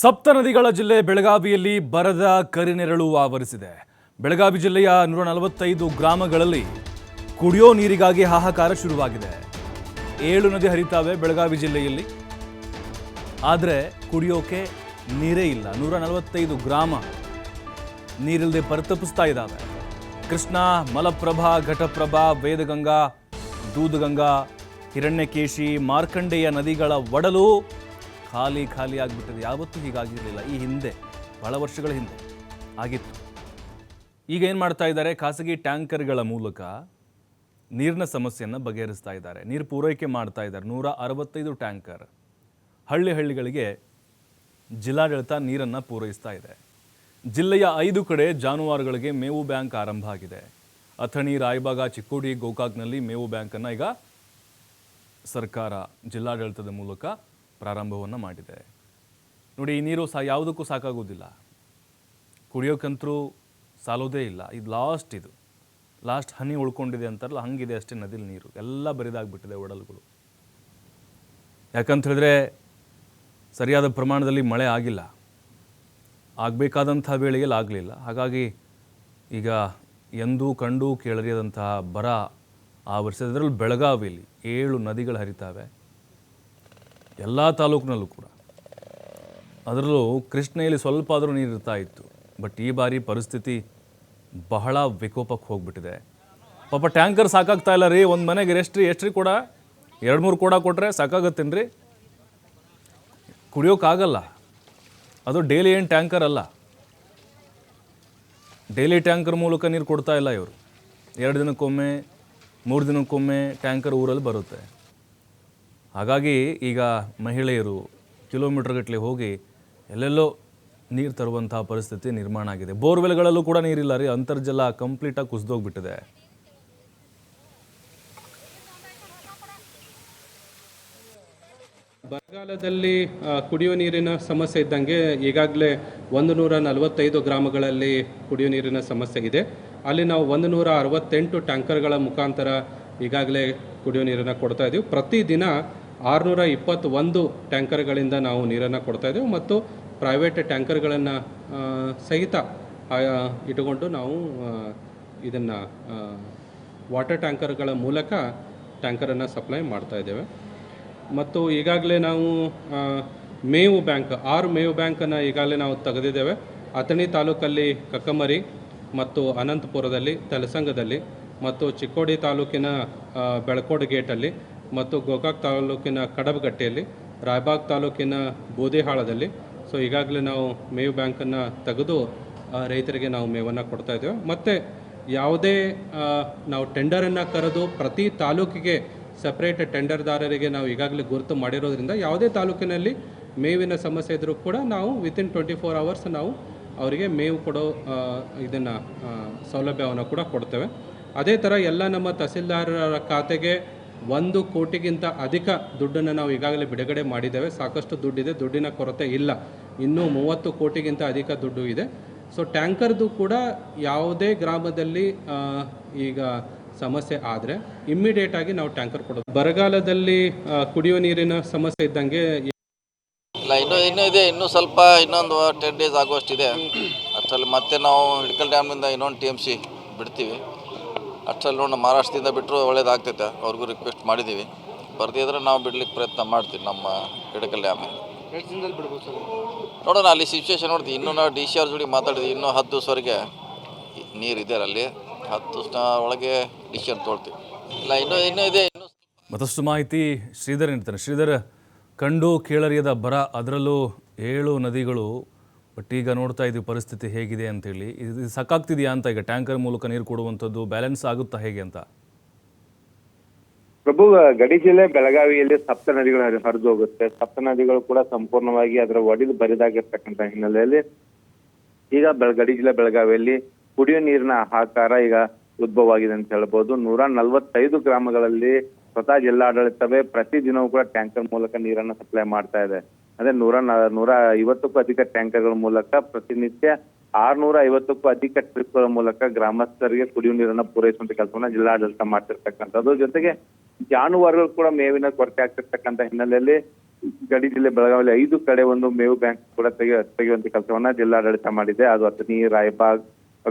ಸಪ್ತ ನದಿಗಳ ಜಿಲ್ಲೆ ಬೆಳಗಾವಿಯಲ್ಲಿ ಬರದ ಕರಿನೆರಳು ಆವರಿಸಿದೆ. ಬೆಳಗಾವಿ ಜಿಲ್ಲೆಯ ನೂರ ನಲವತ್ತೈದು ಗ್ರಾಮಗಳಲ್ಲಿ ಕುಡಿಯೋ ನೀರಿಗಾಗಿ ಹಾಹಾಕಾರ ಶುರುವಾಗಿದೆ. ಏಳು ನದಿ ಹರಿತಾವೆ ಬೆಳಗಾವಿ ಜಿಲ್ಲೆಯಲ್ಲಿ. ಆದರೆ ಕುಡಿಯೋಕೆ ನೀರೇ ಇಲ್ಲ. ನೂರ ನಲವತ್ತೈದು ಗ್ರಾಮ ನೀರಿಲ್ಲದೆ ಪರಿತಪಿಸ್ತಾ ಇದ್ದಾವೆ. ಕೃಷ್ಣ, ಮಲಪ್ರಭಾ, ಘಟಪ್ರಭಾ, ವೇದಗಂಗಾ, ದೂದಗಂಗಾ, ಹಿರಣ್ಯಕೇಶಿ, ಮಾರ್ಕಂಡೇಯ ನದಿಗಳ ಒಡಲು ಖಾಲಿ ಖಾಲಿ ಆಗಿಬಿಟ್ಟಿದೆ. ಯಾವತ್ತೂ ಹೀಗಾಗಿರಲಿಲ್ಲ. ಈ ಹಿಂದೆ, ಬಹಳ ವರ್ಷಗಳ ಹಿಂದೆ ಆಗಿತ್ತು. ಈಗ ಏನು ಮಾಡ್ತಾ ಇದ್ದಾರೆ? ಖಾಸಗಿ ಟ್ಯಾಂಕರ್ಗಳ ಮೂಲಕ ನೀರಿನ ಸಮಸ್ಯೆಯನ್ನು ಬಗೆಹರಿಸ್ತಾ ಇದ್ದಾರೆ. ನೀರು ಪೂರೈಕೆ ಮಾಡ್ತಾ ಇದ್ದಾರೆ. ನೂರ ಅರವತ್ತೈದು ಟ್ಯಾಂಕರ್ ಹಳ್ಳಿ ಹಳ್ಳಿಗಳಿಗೆ ಜಿಲ್ಲಾಡಳಿತ ನೀರನ್ನು ಪೂರೈಸ್ತಾ ಇದೆ. ಜಿಲ್ಲೆಯ ಐದು ಕಡೆ ಜಾನುವಾರುಗಳಿಗೆ ಮೇವು ಬ್ಯಾಂಕ್ ಆರಂಭ ಆಗಿದೆ. ಅಥಣಿ, ರಾಯಬಾಗ, ಚಿಕ್ಕೋಡಿ, ಗೋಕಾಕ್ನಲ್ಲಿ ಮೇವು ಬ್ಯಾಂಕನ್ನು ಈಗ ಸರ್ಕಾರ, ಜಿಲ್ಲಾಡಳಿತದ ಮೂಲಕ ಪ್ರಾರಂಭವನ್ನು ಮಾಡಿದೆ. ನೋಡಿ, ಈ ನೀರು ಸಾ, ಯಾವುದಕ್ಕೂ ಸಾಕಾಗೋದಿಲ್ಲ. ಕುಡಿಯೋಕ್ಕಂತರೂ ಸಾಲೋದೇ ಇಲ್ಲ. ಇದು ಲಾಸ್ಟ್ ಇದು. ಲಾಸ್ಟ್ ಹನಿ ಉಳ್ಕೊಂಡಿದೆ ಅಂತಾರಲ್ಲ, ಹಂಗಿದೆ ಅಷ್ಟೇ ನದಿಲಿ ನೀರು. ಎಲ್ಲ ಬರಿದಾಗ್ಬಿಟ್ಟಿದೆ ಒಡಲುಗಳು. ಯಾಕಂತ ಹೇಳಿದ್ರೆ, ಸರಿಯಾದ ಪ್ರಮಾಣದಲ್ಲಿ ಮಳೆ ಆಗಿಲ್ಲ. ಆಗಬೇಕಾದಂಥ ವೇಳೆಯಲ್ಲಿ ಆಗಲಿಲ್ಲ. ಹಾಗಾಗಿ ಈಗ ಎಂದೂ ಕಂಡು ಕೇಳರಿಯದಂತಹ ಬರ ಆವರಿಸಿದ್ರಲ್ಲಿ ಬೆಳಗಾವಿಯಲ್ಲಿ ಏಳು ನದಿಗಳು ಹರಿತಾವೆ. ಎಲ್ಲ ತಾಲೂಕಿನಲ್ಲೂ ಕೂಡ. ಅದರಲ್ಲೂ ಕೃಷ್ಣೆಯಲ್ಲಿ ಸ್ವಲ್ಪ ಆದರೂ ನೀರು ಇರ್ತಾ ಇತ್ತು. ಬಟ್ ಈ ಬಾರಿ ಪರಿಸ್ಥಿತಿ ಬಹಳ ವಿಕೋಪಕ್ಕೆ ಹೋಗ್ಬಿಟ್ಟಿದೆ. ಪಾಪ ಟ್ಯಾಂಕರ್ ಸಾಕಾಗ್ತಾ ಇಲ್ಲ ರೀ. ಒಂದು ಮನೆಗೆ ಎಷ್ಟು ರೀ. ಎಷ್ಟು ರೀ ಕೂಡ? ಎರಡು ಮೂರು ಕೂಡ ಕೊಟ್ಟರೆ ಸಾಕಾಗತ್ತೇನು ರೀ ಕುಡಿಯೋಕ್ಕಾಗಲ್ಲ ಅದು ಡೈಲಿ ಏನು ಟ್ಯಾಂಕರ್ ಅಲ್ಲ. ಡೈಲಿ ಟ್ಯಾಂಕರ್ ಮೂಲಕ ನೀರು ಕೊಡ್ತಾ ಇಲ್ಲ ಇವರು. ಎರಡು ದಿನಕ್ಕೊಮ್ಮೆ, ಮೂರು ದಿನಕ್ಕೊಮ್ಮೆ ಟ್ಯಾಂಕರ್ ಊರಲ್ಲಿ ಬರುತ್ತೆ. ಹಾಗಾಗಿ ಈಗ ಮಹಿಳೆಯರು ಕಿಲೋಮೀಟರ್ಗಟ್ಟಲೆ ಹೋಗಿ ಎಲ್ಲೆಲ್ಲೋ ನೀರು ತರುವಂತಹ ಪರಿಸ್ಥಿತಿ ನಿರ್ಮಾಣ ಆಗಿದೆ. ಬೋರ್ವೆಲ್ಗಳಲ್ಲೂ ಕೂಡ ನೀರಿಲ್ಲ ರೀ, ಅಂತರ್ಜಲ ಕಂಪ್ಲೀಟಾಗಿ ಕುಸಿದೋಗ್ಬಿಟ್ಟಿದೆ. ಬರಗಾಲದಲ್ಲಿ ಕುಡಿಯುವ ನೀರಿನ ಸಮಸ್ಯೆ ಇದ್ದಂಗೆ ಈಗಾಗಲೇ ಒಂದು ನೂರ ನಲವತ್ತೈದು ಗ್ರಾಮಗಳಲ್ಲಿ ಕುಡಿಯುವ ನೀರಿನ ಸಮಸ್ಯೆ ಇದೆ. ಅಲ್ಲಿ ನಾವು ಒಂದು ನೂರ ಅರವತ್ತೆಂಟು ಟ್ಯಾಂಕರ್ಗಳ ಮುಖಾಂತರ ಈಗಾಗಲೇ ಕುಡಿಯುವ ನೀರನ್ನು ಕೊಡ್ತಾ ಇದ್ದೀವಿ ಪ್ರತಿದಿನ ಆರುನೂರ ಇಪ್ಪತ್ತೊಂದು ಟ್ಯಾಂಕರ್ಗಳಿಂದ ನಾವು ನೀರನ್ನು ಕೊಡ್ತಾ ಇದ್ದೇವೆ ಮತ್ತು ಪ್ರೈವೇಟ್ ಟ್ಯಾಂಕರ್ಗಳನ್ನು ಸಹಿತ ಇಟ್ಟುಕೊಂಡು ನಾವು ಇದನ್ನು ವಾಟರ್ ಟ್ಯಾಂಕರ್ಗಳ ಮೂಲಕ ಟ್ಯಾಂಕರನ್ನು ಸಪ್ಲೈ ಮಾಡ್ತಾ ಇದ್ದೇವೆ. ಮತ್ತು ಈಗಾಗಲೇ ನಾವು ಮೇವು ಬ್ಯಾಂಕ್, ಆರು ಮೇವು ಬ್ಯಾಂಕನ್ನು ಈಗಾಗಲೇ ನಾವು ತೆಗೆದಿದ್ದೇವೆ. ಅಥಣಿ ತಾಲೂಕಲ್ಲಿ ಕಕ್ಕಮರಿ ಮತ್ತು ಅನಂತಪುರದಲ್ಲಿ ತಲಸಂಗದಲ್ಲಿ ಮತ್ತು ಚಿಕ್ಕೋಡಿ ತಾಲೂಕಿನ ಬೆಳಕೋಡು ಗೇಟಲ್ಲಿ ಮತ್ತು ಗೋಕಾಕ್ ತಾಲೂಕಿನ ಕಡಬಗಟ್ಟೆಯಲ್ಲಿ, ರಾಯಬಾಗ್ ತಾಲೂಕಿನ ಬೂದಿಹಾಳದಲ್ಲಿ. ಸೊ ಈಗಾಗಲೇ ನಾವು ಮೇವು ಬ್ಯಾಂಕನ್ನು ತೆಗೆದು ರೈತರಿಗೆ ನಾವು ಮೇವನ್ನು ಕೊಡ್ತಾ ಇದ್ದೇವೆ. ಮತ್ತು ಯಾವುದೇ ನಾವು ಟೆಂಡರನ್ನು ಕರೆದು ಪ್ರತಿ ತಾಲೂಕಿಗೆ ಸಪ್ರೇಟ್ ಟೆಂಡರ್ದಾರರಿಗೆ ನಾವು ಈಗಾಗಲೇ ಗುರುತು ಮಾಡಿರೋದ್ರಿಂದ ಯಾವುದೇ ತಾಲೂಕಿನಲ್ಲಿ ಮೇವಿನ ಸಮಸ್ಯೆ ಇದ್ದರೂ ಕೂಡ ನಾವು ವಿತಿನ್ ಟ್ವೆಂಟಿ ಫೋರ್ ಅವರ್ಸ್ ನಾವು ಅವರಿಗೆ ಮೇವು ಕೊಡೋ ಇದನ್ನು ಸೌಲಭ್ಯವನ್ನು ಕೂಡ ಕೊಡ್ತೇವೆ. ಅದೇ ಥರ ಎಲ್ಲ ನಮ್ಮ ತಹಸೀಲ್ದಾರರ ಖಾತೆಗೆ ಒಂದು ಕೋಟಿಗಿಂತ ಅಧಿಕ ದುಡ್ಡನ್ನು ನಾವು ಈಗಾಗಲೇ ಬಿಡುಗಡೆ ಮಾಡಿದ್ದೇವೆ. ಸಾಕಷ್ಟು ದುಡ್ಡಿದೆ. ದುಡ್ಡಿನ ಕೊರತೆ ಇಲ್ಲ. ಇನ್ನೂ ಮೂವತ್ತು ಕೋಟಿಗಿಂತ ಅಧಿಕ ದುಡ್ಡು ಇದೆ. ಸೊ ಟ್ಯಾಂಕರ್ದು ಕೂಡ ಯಾವುದೇ ಗ್ರಾಮದಲ್ಲಿ ಈಗ ಸಮಸ್ಯೆ ಆದರೆ ಇಮ್ಮಿಡಿಯೇಟಾಗಿ ನಾವು ಟ್ಯಾಂಕರ್ ಕೊಡೋದು. ಬರಗಾಲದಲ್ಲಿ ಕುಡಿಯುವ ನೀರಿನ ಸಮಸ್ಯೆ ಇದ್ದಂಗೆ ಇಲ್ಲ, ಇನ್ನೂ ಇನ್ನೂ ಇದೆ. ಇನ್ನೂ ಸ್ವಲ್ಪ, ಇನ್ನೊಂದು ಟೆನ್ ಡೇಸ್ ಆಗುವಷ್ಟಿದೆ. ಅಷ್ಟರಲ್ಲಿ ಮತ್ತೆ ನಾವು ಹಿಡ್ಕಲ್ ಡ್ಯಾಮಿಂದ ಇನ್ನೊಂದು ಟಿ ಎಂ ಸಿ ಬಿಡ್ತೀವಿ. ಅಷ್ಟರಲ್ಲಿ ನೋಡಿ ಮಹಾರಾಷ್ಟ್ರದಿಂದ ಬಿಟ್ಟರು ಒಳ್ಳೇದಾಗ್ತೈತೆ. ಅವ್ರಿಗೂ ರಿಕ್ವೆಸ್ಟ್ ಮಾಡಿದ್ದೀವಿ. ಬರ್ದಿದ್ರೆ ನಾವು ಬಿಡ್ಲಿಕ್ಕೆ ಪ್ರಯತ್ನ ಮಾಡ್ತೀವಿ ನಮ್ಮ ಹಿಡಕಲ್ ಡ್ಯಾಮ್ ನೋಡೋಣ ಅಲ್ಲಿ ಸಿಚುವೇಶನ್ ನೋಡ್ತೀವಿ ಇನ್ನೂ ನಾವು ಡಿ ಸಿ ಆರ್ ಜೋಡಿ ಮಾತಾಡಿದ್ವಿ. ಇನ್ನೂ ಹತ್ತು ದಿವಸವರೆಗೆ ನೀರು ಇದೆ ಅಲ್ಲಿ. ಹತ್ತು ದಿವಸ ಒಳಗೆ ಡಿಸಿಷನ್ ತೊಗೊಳ್ತೀವಿ ಇಲ್ಲ ಇನ್ನೂ ಇನ್ನೂ ಇದೆ ಇನ್ನೂ ಮತ್ತಷ್ಟು ಮಾಹಿತಿ ಶ್ರೀಧರ್ ನೀಡ್ತಾರೆ ಶ್ರೀಧರ್ ಕಂಡು ಕೇಳರಿಯದ ಬರ ಅದರಲ್ಲೂ ಏಳು ನದಿಗಳು ಬಟ್ ಈಗ ನೋಡ್ತಾ ಇದ್ದೀವಿ ಪರಿಸ್ಥಿತಿ ಹೇಗಿದೆ ಅಂತೇಳಿ. ಇದು ಸಾಕಾಗ್ತಿದೆಯಾ ಅಂತ ಈಗ ಟ್ಯಾಂಕರ್ ಮೂಲಕ ನೀರು ಕೊಡುವಂಥದ್ದು ಬ್ಯಾಲೆನ್ಸ್ ಆಗುತ್ತಾ ಹೇಗೆ ಅಂತ? ಪ್ರಭು, ಗಡಿ ಜಿಲ್ಲೆ ಬೆಳಗಾವಿಯಲ್ಲಿ ಸಪ್ತ ನದಿಗಳು ಹರಿದು ಹೋಗುತ್ತೆ ಸಪ್ತ ನದಿಗಳು ಕೂಡ ಸಂಪೂರ್ಣವಾಗಿ ಅದರ ಒಡೆದು ಬರಿದಾಗಿರ್ತಕ್ಕಂಥ ಹಿನ್ನೆಲೆಯಲ್ಲಿ ಈಗ ಗಡಿ ಜಿಲ್ಲೆ ಬೆಳಗಾವಿಯಲ್ಲಿ ಕುಡಿಯುವ ನೀರಿನ ಆಕಾರ ಈಗ ಉದ್ಭವ ಆಗಿದೆ ಅಂತ ಹೇಳ್ಬೋದು. ನೂರ ನಲವತ್ತೈದು ಗ್ರಾಮಗಳಲ್ಲಿ ಸ್ವತಃ ಜಿಲ್ಲಾಡಳಿತವೇ ಪ್ರತಿದಿನವೂ ಕೂಡ ಟ್ಯಾಂಕರ್ ಮೂಲಕ ನೀರನ್ನ ಸಪ್ಲೈ ಮಾಡ್ತಾ ಇದೆ. ಅದೇ ನೂರ ನೂರ ಐವತ್ತಕ್ಕೂ ಅಧಿಕ ಟ್ಯಾಂಕರ್ಗಳ ಮೂಲಕ ಪ್ರತಿನಿತ್ಯ ಆರ್ನೂರ ಐವತ್ತಕ್ಕೂ ಅಧಿಕ ಟ್ರಿಪ್ಗಳ ಮೂಲಕ ಗ್ರಾಮಸ್ಥರಿಗೆ ಕುಡಿಯುವ ನೀರನ್ನ ಪೂರೈಸುವಂತ ಕೆಲಸವನ್ನ ಜಿಲ್ಲಾಡಳಿತ ಮಾಡ್ತಿರ್ತಕ್ಕಂಥದ್ದು. ಜೊತೆಗೆ ಜಾನುವಾರುಗಳು ಕೂಡ ಮೇವಿನ ಕೊರತೆ ಆಗ್ತಿರ್ತಕ್ಕಂಥ ಹಿನ್ನೆಲೆಯಲ್ಲಿ ಗಡಿ ಜಿಲ್ಲೆ ಬೆಳಗಾವಿಯಲ್ಲಿ ಐದು ಕಡೆ ಒಂದು ಮೇವು ಬ್ಯಾಂಕ್ ಕೂಡ ತೆಗೆ, ತೆಗೆಯುವಂತ ಕೆಲಸವನ್ನ ಜಿಲ್ಲಾಡಳಿತ ಮಾಡಿದೆ. ಅದು ಅಥಣಿ, ರಾಯಬಾಗ್,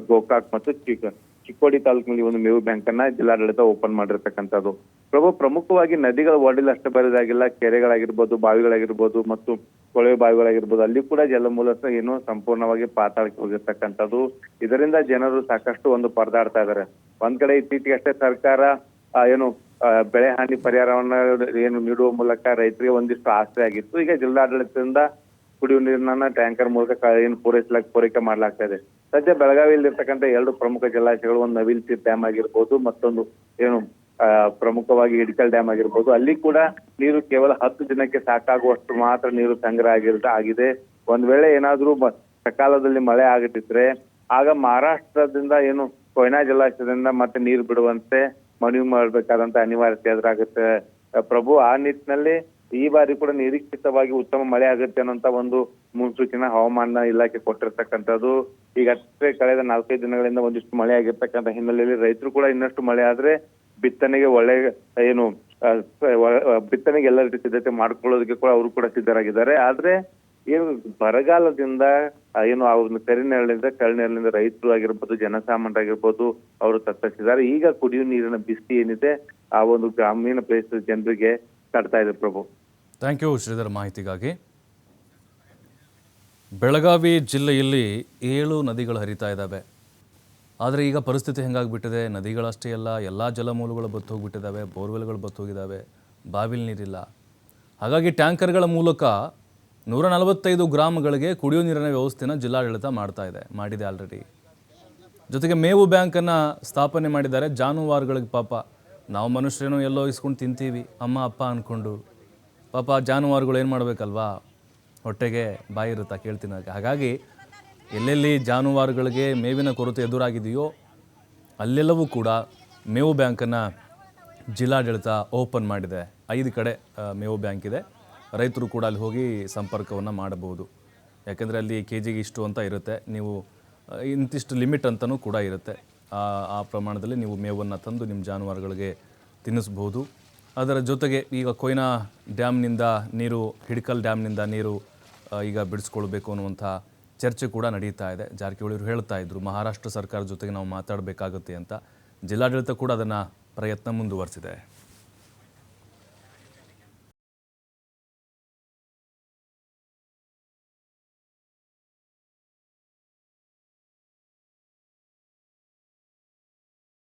ಗೋಕಾಕ್ ಮತ್ತು ಚಿಕ್ಕ ಚಿಕ್ಕೋಡಿ ತಾಲೂಕಿನಲ್ಲಿ ಒಂದು ಮೇವು ಬ್ಯಾಂಕ್ ಅನ್ನ ಜಿಲ್ಲಾಡಳಿತ ಓಪನ್ ಮಾಡಿರ್ತಕ್ಕಂಥದ್ದು. ಪ್ರಭು, ಪ್ರಮುಖವಾಗಿ ನದಿಗಳ ಒಡಿಲ್ ಅಷ್ಟೇ ಬರೆದಾಗಿಲ್ಲ, ಕೆರೆಗಳಾಗಿರ್ಬೋದು, ಬಾವಿಗಳಾಗಿರ್ಬೋದು ಮತ್ತು ಕೊಳವೆ ಬಾವಿಗಳಾಗಿರ್ಬೋದು, ಅಲ್ಲಿ ಕೂಡ ಜಲಮೂಲ ಏನು ಸಂಪೂರ್ಣವಾಗಿ ಪಾತಾಳಕ್ಕೆ ಹೋಗಿರ್ತಕ್ಕಂಥದ್ದು. ಇದರಿಂದ ಜನರು ಸಾಕಷ್ಟು ಒಂದು ಪರದಾಡ್ತಾ ಇದ್ದಾರೆ. ಒಂದ್ ಕಡೆ ಇತ್ತೀಚೆಗೆ ಅಷ್ಟೇ ಸರ್ಕಾರ ಏನು ಬೆಳೆ ಹಾನಿ ಪರಿಹಾರವನ್ನ ಏನು ನೀಡುವ ಮೂಲಕ ರೈತರಿಗೆ ಒಂದಿಷ್ಟು ಆಸ್ತಿ ಆಗಿತ್ತು. ಈಗ ಜಿಲ್ಲಾಡಳಿತದಿಂದ ಕುಡಿಯುವ ನೀರನ್ನ ಟ್ಯಾಂಕರ್ ಮೂಲಕ ಏನು ಪೂರೈಸಲಾಗ ಪೂರೈಕೆ ಮಾಡ್ಲಾಗ್ತಾ ಇದೆ. ಸದ್ಯ ಬೆಳಗಾವಿಯಲ್ಲಿ ಇರ್ತಕ್ಕಂಥ ಎರಡು ಪ್ರಮುಖ ಜಲಾಶಯಗಳು, ಒಂದು ನವಿಲ್ ಡ್ಯಾಮ್ ಆಗಿರ್ಬೋದು, ಮತ್ತೊಂದು ಏನು ಪ್ರಮುಖವಾಗಿ ಇಡಿಕಲ್ ಡ್ಯಾಮ್ ಆಗಿರ್ಬೋದು, ಅಲ್ಲಿ ಕೂಡ ನೀರು ಕೇವಲ ಹತ್ತು ದಿನಕ್ಕೆ ಸಾಕಾಗುವಷ್ಟು ಮಾತ್ರ ನೀರು ಸಂಗ್ರಹ ಆಗಿರ್ ಆಗಿದೆ. ಒಂದ್ ವೇಳೆ ಏನಾದ್ರೂ ಸಕಾಲದಲ್ಲಿ ಮಳೆ ಆಗದಿದ್ರೆ, ಆಗ ಮಹಾರಾಷ್ಟ್ರದಿಂದ ಏನು ಕೊಯ್ನಾ ಜಲಾಶಯದಿಂದ ಮತ್ತೆ ನೀರು ಬಿಡುವಂತೆ ಮನವಿ ಮಾಡಬೇಕಾದಂತ ಅನಿವಾರ್ಯತೆ ಎದುರಾಗುತ್ತೆ. ಪ್ರಭು, ಆ ನಿಟ್ಟಿನಲ್ಲಿ ಈ ಬಾರಿ ಕೂಡ ನಿರೀಕ್ಷಿತವಾಗಿ ಉತ್ತಮ ಮಳೆ ಆಗುತ್ತೆ ಅನ್ನೋಂತ ಒಂದು ಮುನ್ಸೂಚನೆ ಹವಾಮಾನ ಇಲಾಖೆ ಕೊಟ್ಟಿರ್ತಕ್ಕಂಥದ್ದು. ಈಗ ಅಷ್ಟೇ ಕಳೆದ ನಾಲ್ಕೈದು ದಿನಗಳಿಂದ ಒಂದಿಷ್ಟು ಮಳೆ ಆಗಿರ್ತಕ್ಕಂಥ ಹಿನ್ನೆಲೆಯಲ್ಲಿ ರೈತರು ಕೂಡ ಇನ್ನಷ್ಟು ಮಳೆ ಆದ್ರೆ ಬಿತ್ತನೆಗೆ ಒಳ್ಳೆ, ಏನು ಬಿತ್ತನೆಗೆ ಎಲ್ಲ ರೀತಿ ಸಿದ್ಧತೆ ಮಾಡ್ಕೊಳ್ಳೋದಕ್ಕೆ ಕೂಡ ಅವರು ಕೂಡ ಸಿದ್ಧರಾಗಿದ್ದಾರೆ. ಆದ್ರೆ ಏನು ಬರಗಾಲದಿಂದ ಏನು ಆ ಒಂದು ಕರಿನೆರಳಿಂದ ಕರಿನೆರಳಿಂದ ರೈತರು ಆಗಿರ್ಬೋದು, ಜನಸಾಮಾನ್ಯರಾಗಿರ್ಬೋದು ಅವರು ತತ್ತರಿಸಿದ್ದಾರೆ. ಈಗ ಕುಡಿಯುವ ನೀರಿನ ಬಿಸಿ ಏನಿದೆ, ಆ ಒಂದು ಗ್ರಾಮೀಣ ಪ್ರದೇಶದ ಜನರಿಗೆ ತಡ್ತಾ ಇದೆ ಪ್ರಭು. ಥ್ಯಾಂಕ್ ಯು ಶ್ರೀಧರ್ ಮಾಹಿತಿಗಾಗಿ. ಬೆಳಗಾವಿ ಜಿಲ್ಲೆಯಲ್ಲಿ ಏಳು ನದಿಗಳು ಹರಿತಾ ಇದ್ದಾವೆ. ಆದರೆ ಈಗ ಪರಿಸ್ಥಿತಿ ಹೆಂಗಾಗ್ಬಿಟ್ಟಿದೆ? ನದಿಗಳಷ್ಟೇ ಅಲ್ಲ, ಎಲ್ಲ ಜಲಮೂಲಗಳು ಬತ್ತು ಹೋಗಿಬಿಟ್ಟಿದ್ದಾವೆ ಬೋರ್ವೆಲ್ಗಳು ಬತ್ತು ಹೋಗಿದ್ದಾವೆ ಬಾವಿಲ್ ನೀರಿಲ್ಲ. ಹಾಗಾಗಿ ಟ್ಯಾಂಕರ್ಗಳ ಮೂಲಕ ನೂರ ನಲವತ್ತೈದು ಗ್ರಾಮಗಳಿಗೆ ಕುಡಿಯೋ ನೀರಿನ ವ್ಯವಸ್ಥೆನ ಜಿಲ್ಲಾಡಳಿತ ಮಾಡ್ತಾ ಇದೆ, ಮಾಡಿದೆ ಆಲ್ರೆಡಿ. ಜೊತೆಗೆ ಮೇವು ಬ್ಯಾಂಕನ್ನು ಸ್ಥಾಪನೆ ಮಾಡಿದ್ದಾರೆ ಜಾನುವಾರುಗಳಿಗೆ ಪಾಪ. ನಾವು ಮನುಷ್ಯರೇನೋ ಎಲ್ಲೋ ಇಸ್ಕೊಂಡು ತಿಂತೀವಿ, ಅಮ್ಮ, ಅಪ್ಪ ಅಂದ್ಕೊಂಡು ಪಾಪ ಜಾನುವಾರುಗಳು ಏನು ಮಾಡಬೇಕಲ್ವಾ? ಹೊಟ್ಟೆಗೆ ಬಾಯಿ ಇರುತ್ತಾ ಕೇಳ್ತೀನಿ ಹಾಗಾಗಿ ಎಲ್ಲೆಲ್ಲಿ ಜಾನುವಾರುಗಳಿಗೆ ಮೇವಿನ ಕೊರತೆ ಎದುರಾಗಿದೆಯೋ ಅಲ್ಲೆಲ್ಲವೂ ಕೂಡ ಮೇವು ಬ್ಯಾಂಕನ್ನು ಜಿಲ್ಲಾಡಳಿತ ಓಪನ್ ಮಾಡಿದೆ. ಐದು ಕಡೆ ಮೇವು ಬ್ಯಾಂಕ್ ಇದೆ. ರೈತರು ಕೂಡ ಅಲ್ಲಿ ಹೋಗಿ ಸಂಪರ್ಕವನ್ನು ಮಾಡಬಹುದು. ಯಾಕೆಂದರೆ ಅಲ್ಲಿ ಕೆ ಜಿಗೆ ಇಷ್ಟು ಅಂತ ಇರುತ್ತೆ. ನೀವು ಇಂತಿಷ್ಟು ಲಿಮಿಟ್ ಅಂತಲೂ ಕೂಡ ಇರುತ್ತೆ. ಆ ಪ್ರಮಾಣದಲ್ಲಿ ನೀವು ಮೇವನ್ನು ತಂದು ನಿಮ್ಮ ಜಾನುವಾರುಗಳಿಗೆ ತಿನ್ನಿಸ್ಬೋದು ಅದರ ಜೊತೆಗೆ ಈಗ ಕೊಯ್ನಾ ಡ್ಯಾಮ್ನಿಂದ ನೀರು, ಹಿಡಿಕಲ್ ಡ್ಯಾಮ್ನಿಂದ ನೀರು ಈಗ ಬಿಡಿಸ್ಕೊಳ್ಬೇಕು ಅನ್ನುವಂಥ ಚರ್ಚೆ ಕೂಡ ನಡೀತಾ ಇದೆ. ಜಾರಕಿಹೊಳಿ ಹೇಳ್ತಾ ಇದ್ರು, ಮಹಾರಾಷ್ಟ್ರ ಸರ್ಕಾರ ಜೊತೆಗೆ ನಾವು ಮಾತಾಡಬೇಕಾಗುತ್ತೆ ಅಂತ. ಜಿಲ್ಲಾಡಳಿತ ಕೂಡ ಅದನ್ನು ಪ್ರಯತ್ನ ಮುಂದುವರಿಸಿದೆ.